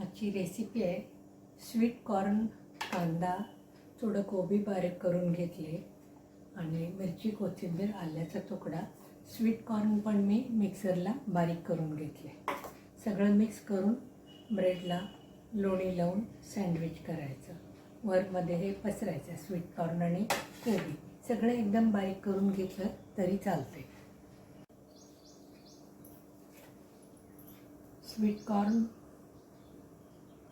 आजची रेसिपी आहे. Sweet corn कांदा थोडं कोबी बारीक करून घेतले आणि मिरची कोथिंबीर आल्याचा तुकडा. स्वीट कॉर्न पण मी मिक्सरला बारीक करून घेतले. सगळं मिक्स करून ब्रेडला लोणी लावून सँडविच करायचं. वरमध्ये हे पसरायचं स्वीट कॉर्न आणि कोबी. सगळं एकदम बारीक करून घेतलं तरी चालते स्वीट कॉर्न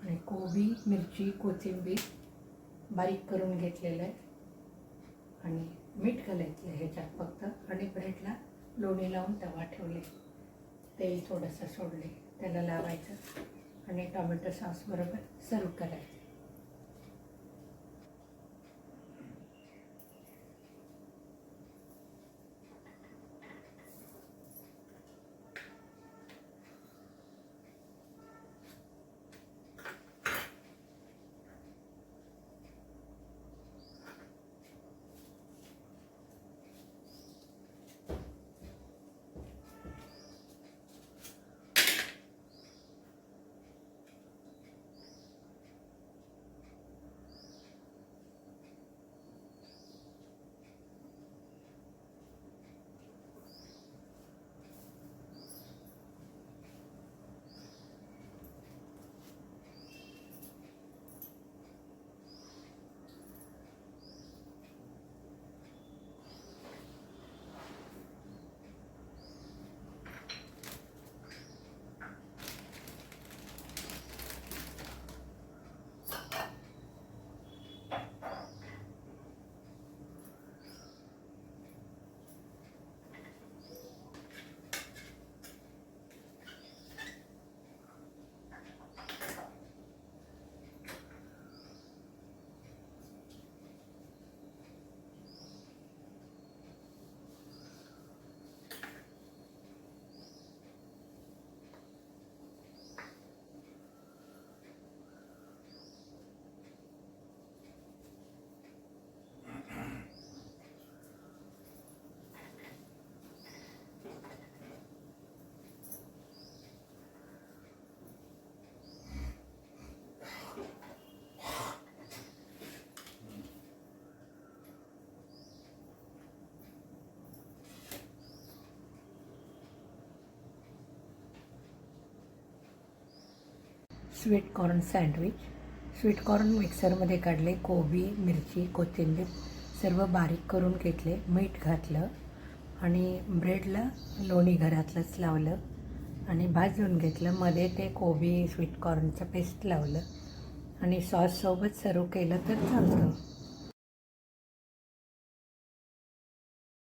आणि कोबी मिरची कोथिंबीर बारीक करून घेतलेलं आहे. आणि मीठ घालायचं ह्याच्यात फक्त. आणि ब्रेडला लोणी लावून तवा ठेवले. तेल थोडंसं सोडले. त्याला लावायचं. आणि टोमॅटो सॉसबरोबर सर्व करायचं. Sweet corn sandwich. Sweet corn मिक्सरमध्ये काढले कोबी मिरची कोथिंबीर सर्व बारीक करून घेतले मीठ घातलं आणि ब्रेडला लोणी घरातलंच लावलं आणि भाजून घेतलं. मध्ये ते कोबी स्वीट कॉर्नचं पेस्ट लावलं आणि सॉससोबत सर्व केलं तर चालतं.